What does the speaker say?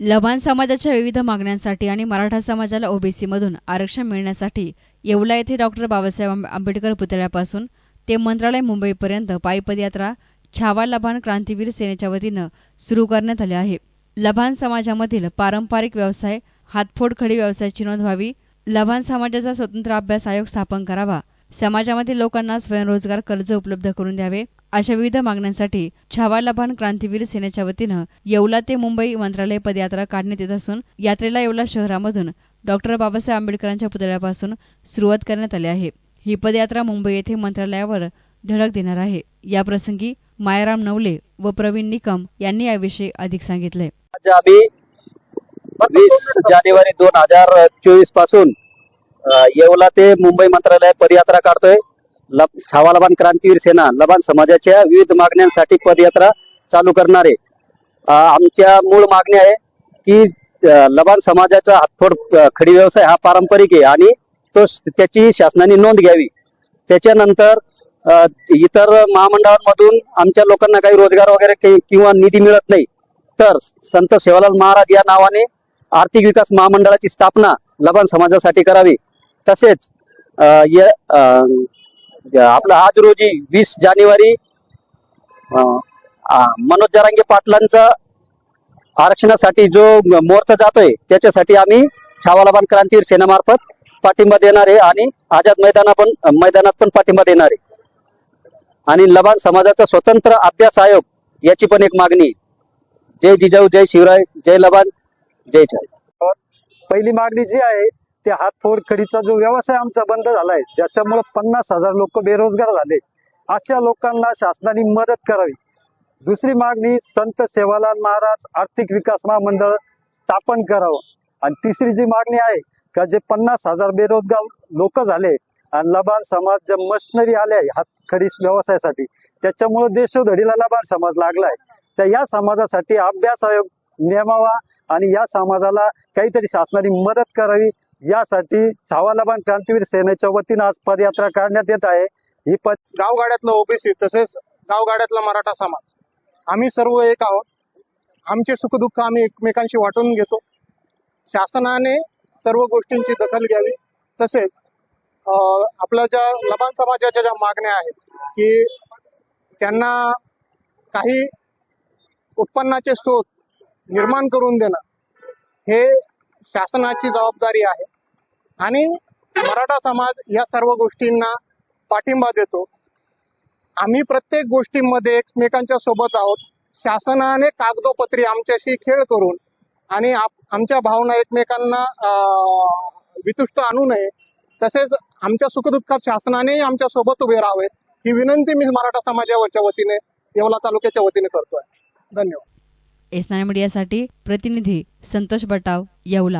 Lavan समाजाच्या विविध मागण्यांसाठी आणि मराठा समाजाला ओबीसीमधून आरक्षण मिळण्यासाठी येवला येथे डॉक्टर बाबासाहेब आंबेडकर पुतळ्यापासून ते मंत्रालय मुंबईपर्यंत पायी पदयात्रा छावा लभान क्रांतीवीर सेनेच्या वतीनं सुरू करण्यात आले आहे. लभान समाजामधील पारंपरिक व्यवसाय हातफोड खडी व्यवसायाची नोंद व्हावी लभान समाजाचा स्वतंत्र अभ्यास आयोग स्थापन करावा समाजामधील लोकांना स्वयंरोजगार कर्ज उपलब्ध करून द्यावे अशा विविध मागण्यांसाठी छावा लभान क्रांतीवीर सेनेच्या वतीनं येवला ते मुंबई मंत्रालय पदयात्रा काढण्यात येत असून यात्रेला येवला शहरामधून डॉक्टर बाबासाहेब आंबेडकरांच्या पुतळ्यापासून सुरुवात करण्यात आली आहे. ही पदयात्रा मुंबई येथे मंत्रालयावर धडक देणार आहे. याप्रसंगी मायाराम नवले व प्रवीण निकम यांनी याविषयी अधिक सांगितले. वीस जानेवारी दोन हजार चोवीसपासून येवला ते मुंबई मंत्रालय पदयात्रा काढतोय. लब छावा लबान क्रांतीवीर सेना लबान समाजाच्या विविध मागण्यांसाठी पदयात्रा चालू करणारे. आमच्या मूळ मागणी आहे की लबान समाजाचा हातफोड खडी व्यवसाय हा पारंपरिक आहे आणि तो त्याची शासनाने नोंद घ्यावी. त्याच्यानंतर इतर महामंडळांमधून आमच्या लोकांना काही रोजगार वगैरे काही- किंवा निधी मिळत नाही. तर संत सेवालाल महाराज या नावाने आर्थिक विकास महामंडळाची स्थापना लबान समाजासाठी करावी. तसेच आपला आपलं आज रोजी वीस जानेवारी मनोज जरांगे पाटलांचा आरक्षणासाठी जो मोर्चा जातोय त्याच्यासाठी आम्ही छावालाबान क्रांतीवीर सेनेमार्फत पाठिंबा देणार आहे आणि आझाद मैदाना पण मैदानात पण पाठिंबा देणार आहे. आणि लबान समाजाचा स्वतंत्र अभ्यास आयोग याची पण एक मागणी जय जिजाऊ जय शिवराय जय लबान जय छाय पहिली मागणी जी आहे ते हातफोड खडीचा जो व्यवसाय आमचा बंद झालाय ज्याच्यामुळे पन्नास हजार लोक बेरोजगार झाले. अशा लोकांना शासनाने मदत करावी. दुसरी मागणी संत सेवालाल महाराज आर्थिक विकास महामंडळ स्थापन करावं. आणि तिसरी जी मागणी आहे का जे पन्नास हजार बेरोजगार लोक झाले आणि लबान समाज ज्या आले आहे हातखडीस व्यवसायासाठी त्याच्यामुळे देशोधडीला लबान समाज लागलाय. तर या समाजासाठी अभ्यास आयोग नेमावा आणि या समाजाला काहीतरी शासनाने मदत करावी यासाठी छावा लबान क्रांतीवीर सेनेच्या वतीनं आज पदयात्रा काढण्यात येत आहे. ही पद गावगाड्यातलं ओबीसी तसेच गावगाड्यातला मराठा समाज. आम्ही सर्व एक आहोत. आमचे सुखदुःख आम्ही एकमेकांशी वाटून घेतो. शासनाने सर्व गोष्टींची दखल घ्यावी. तसेच आपल्या ज्या लबान समाजाच्या ज्या मागण्या आहेत की त्यांना काही उत्पन्नाचे स्रोत निर्माण करून देणं हे शासनाची जबाबदारी आहे. आणि मराठा समाज या सर्व गोष्टींना पाठिंबा देतो. आम्ही प्रत्येक गोष्टींमध्ये एकमेकांच्या सोबत आहोत. शासनाने कागदोपत्री आमच्याशी खेळ करून आणि आमच्या भावना एकमेकांना वितुष्ट आणू नये. तसेच आमच्या सुखदुःखात शासनाने आमच्यासोबत उभे राहावे ही विनंती मी मराठा समाजावरच्या वतीने येवला तालुक्याच्या वतीने करतोय. धन्यवाद. एस मीडियासाठी प्रतिनिधी संतोष बटाव येवला.